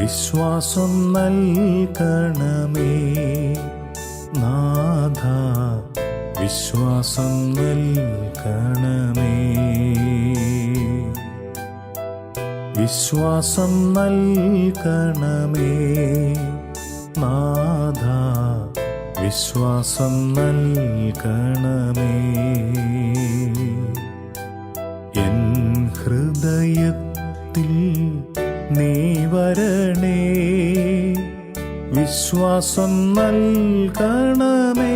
വിശ്വാസം നൽകണമേ. നാഥ വിശ്വാസം നൽകണമേ. വിശ്വാസം നൽകണമേ. നാഥ വിശ്വാസം നൽകണമേ. വിശ്വാസം നൽകണമേ.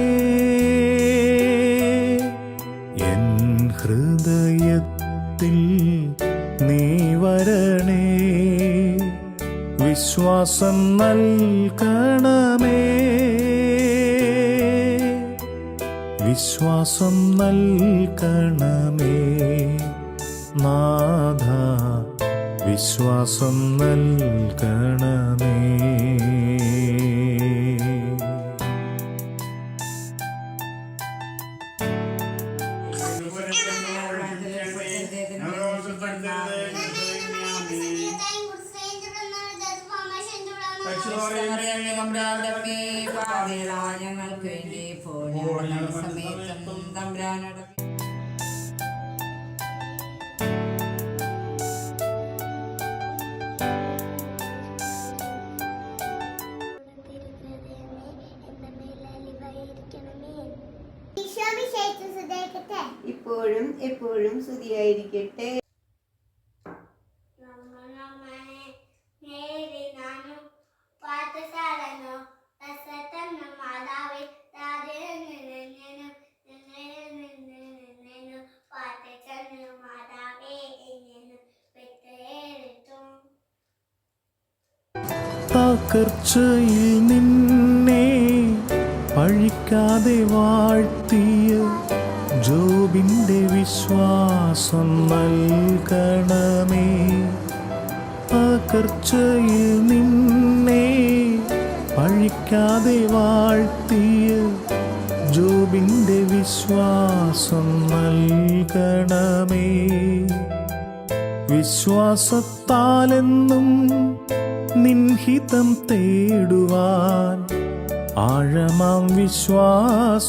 എൻ ഹൃദയത്തിൽ നീ വരണേ. വിശ്വാസം നൽകണമേ. വിശ്വാസം നൽകണമേ. നാഥ വിശ്വാസം നൽകണമേ. ഞങ്ങൾക്ക് വേണ്ടി ഇപ്പോൾ സമയത്തും തമ്പുരാനോട് ഇപ്പോഴും എപ്പോഴും സ്തുതിയായിരിക്കട്ടെ തകർച്ചയിൽ നിന്നെ പഴിക്കാതെ വാഴ്ത്തിയ ജോബിന്റെ വിശ്വാസം നൽകണമേ. തകർച്ചയിൽ നിന്നെ പഴിക്കാതെ വാഴ്ത്തിയ ജോബിന്റെ വിശ്വാസം നൽകണമേ. വിശ്വാസത്താലെന്നും നിൻഹിതം തേടുവാൻ ആഴമാം വിശ്വാസ.